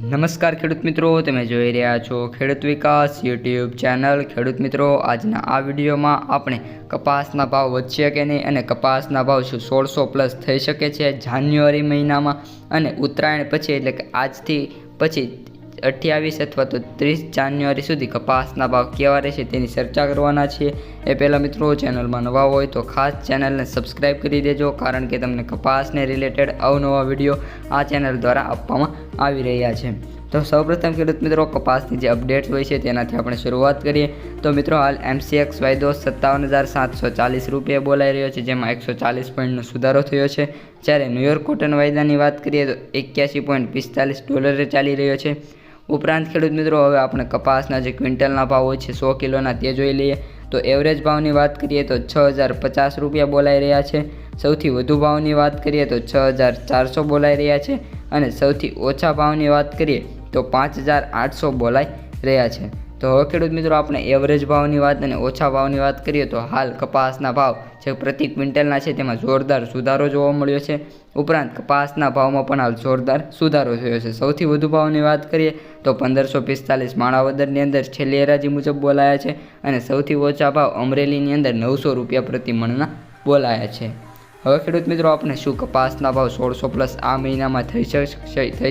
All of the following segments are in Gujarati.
નમસ્કાર ખેડૂત મિત્રો, તમે જોઈ રહ્યા છો ખેડૂત વિકાસ યુટ્યુબ ચેનલ. ખેડૂત મિત્રો, આજના આ વિડીયોમાં આપણે કપાસના ભાવ વધશે કે નહીં અને કપાસના ભાવ શું સોળસો પ્લસ થઈ શકે છે જાન્યુઆરી મહિનામાં અને ઉત્તરાયણ પછી, એટલે કે આજથી પછી અઠ્યાવીસ અથવા તો ત્રીસ જાન્યુઆરી સુધી કપાસના ભાવ કેવા રહેશે તેની ચર્ચા કરવાના છીએ. એ પહેલાં મિત્રો ચેનલમાં નવા હોય તો ખાસ ચેનલને સબસ્ક્રાઈબ કરી દેજો, કારણ કે તમને કપાસને રિલેટેડ અવનવા વીડિયો આ ચેનલ દ્વારા આપવામાં આવી રહ્યા છે. તો સૌપ્રથમ ખેડૂત મિત્રો, કપાસની જે અપડેટ્સ હોય છે તેનાથી આપણે શરૂઆત કરીએ. તો મિત્રો, હાલ એમસીએક્સ વાયદો સત્તાવન હજાર સાતસો ચાલીસ રૂપિયા બોલાઈ રહ્યો છે, જેમાં એકસો ચાલીસ પોઈન્ટનો સુધારો થયો છે. જ્યારે ન્યુયોર્ક કોટન વાયદાની વાત કરીએ તો એક્યાસી પોઈન્ટ પિસ્તાલીસ ડોલરે ચાલી રહ્યો છે. ઉપરાંત ખેડૂત મિત્રો, હવે આપણે કપાસના જે ક્વિન્ટલના ભાવ હોય છે, સો કિલોના તે જોઈ લઈએ. તો એવરેજ ભાવની વાત કરીએ તો છ હજાર પચાસ રૂપિયા બોલાઈ રહ્યા છે. સૌથી વધુ ભાવની વાત કરીએ તો છ હજાર ચારસો બોલાઈ રહ્યા છે. અને સૌથી ઓછા ભાવની વાત કરીએ તો પાંચ હજાર આઠસો બોલાઈ રહ્યા છે. તો હવે ખેડૂત મિત્રો, આપણે એવરેજ ભાવની વાત અને ઓછા ભાવની વાત કરીએ તો હાલ કપાસના ભાવ જે પ્રતિ ક્વિન્ટલના છે તેમાં જોરદાર સુધારો જોવા મળ્યો છે. ઉપરાંત કપાસના ભાવમાં પણ હાલ જોરદાર સુધારો થયો છે. સૌથી વધુ ભાવની વાત કરીએ તો પંદરસો પિસ્તાલીસ માણાવદરની અંદર છેલ્લી હરાજી મુજબ બોલાયા છે અને સૌથી ઓછા ભાવ અમરેલીની અંદર નવસો રૂપિયા પ્રતિ મણના બોલાયા છે. હવે ખેડૂત મિત્રો, આપણે શું કપાસના ભાવ સોળસો પ્લસ આ મહિનામાં થઈ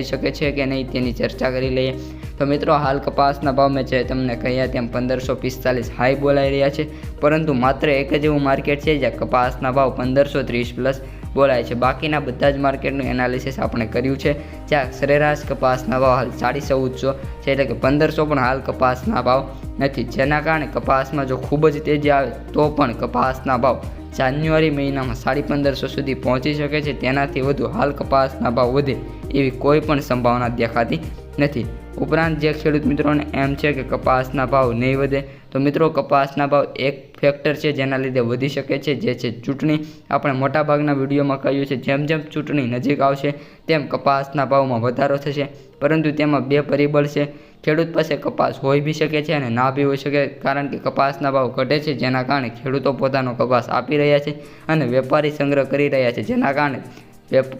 શકે છે કે નહીં તેની ચર્ચા કરી લઈએ. તો મિત્રો, હાલ કપાસના ભાવ મેં જે તમને કહ્યા તેમ પંદરસો પિસ્તાલીસ હાઈ બોલાઈ રહ્યા છે. પરંતુ માત્ર એક જ એવું માર્કેટ છે જ્યાં કપાસના ભાવ પંદરસો ત્રીસ પ્લસ બોલાય છે. બાકીના બધા જ માર્કેટનું એનાલિસિસ આપણે કર્યું છે. જ્યાં સરેરાશ કપાસના ભાવ હાલ સાડી ચૌદસો છે એટલે કે પંદરસો પણ હાલ કપાસના ભાવ નથી. જેના કારણે કપાસમાં જો ખૂબ જ તેજી આવે તો પણ કપાસના ભાવ જાન્યુઆરી મહિનામાં સાડી પંદરસો સુધી પહોંચી શકે છે. તેનાથી વધુ હાલ કપાસના ભાવ વધે એવી કોઈ પણ સંભાવના દેખાતી નથી. ઉપરાંત જે ખેડૂત મિત્રોને એમ છે કે કપાસના ભાવ નહીં વધે, તો મિત્રો કપાસના ભાવ એક ફેક્ટર છે જેના લીધે વધી શકે છે, જે છે ચૂંટણી. આપણે મોટાભાગના વિડીયોમાં કહ્યું છે, જેમ જેમ ચૂંટણી નજીક આવશે, તેમ કપાસના ભાવમાં વધારો થશે. પરંતુ તેમાં બે પરિબળ છે. ખેડૂત પાસે કપાસ હોઈ બી શકે છે અને ના બી હોઈ શકે, કારણ કે કપાસના ભાવ ઘટે છે, જેના કારણે ખેડૂતો પોતાનો કપાસ આપી રહ્યા છે અને વેપારી સંગ્રહ કરી રહ્યા છે, જેના કારણે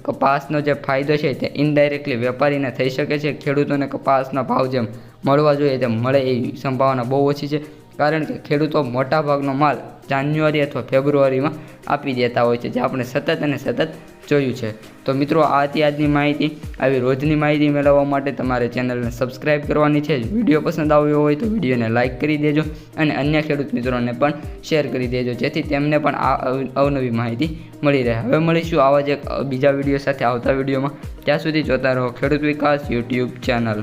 કપાસનો જે ફાયદો છે તે ઇનડાયરેક્ટલી વેપારીને થઈ શકે છે. ખેડૂતોને કપાસના ભાવ જેમ મળવા જોઈએ તેમ મળે એવી સંભાવના બહુ ઓછી છે. કારણ કે ખેડૂતો મોટાભાગનો માલ જાન્યુઆરી અથવા ફેબ્રુઆરીમાં આપી દેતા હોય છે, જે આપણે સતત અને સતત જોયું છે. તો મિત્રો આ આજની માહિતી, આવી રોજની માહિતી મેળવવા માટે તમારે ચેનલને સબસ્ક્રાઇબ કરવાની છે. વીડિયો પસંદ આવ્યો હોય તો વિડીયોને લાઇક કરી દેજો અને અન્ય ખેડૂત મિત્રોને પણ શેર કરી દેજો, જેથી તેમને પણ આ અવનવી માહિતી મળી રહે. હવે મળીશું આવા જ એક બીજા વીડિયો સાથે આવતા વિડીયોમાં. ત્યાં સુધી જોતા રહો ખેડૂત વિકાસ યુટ્યુબ ચેનલ.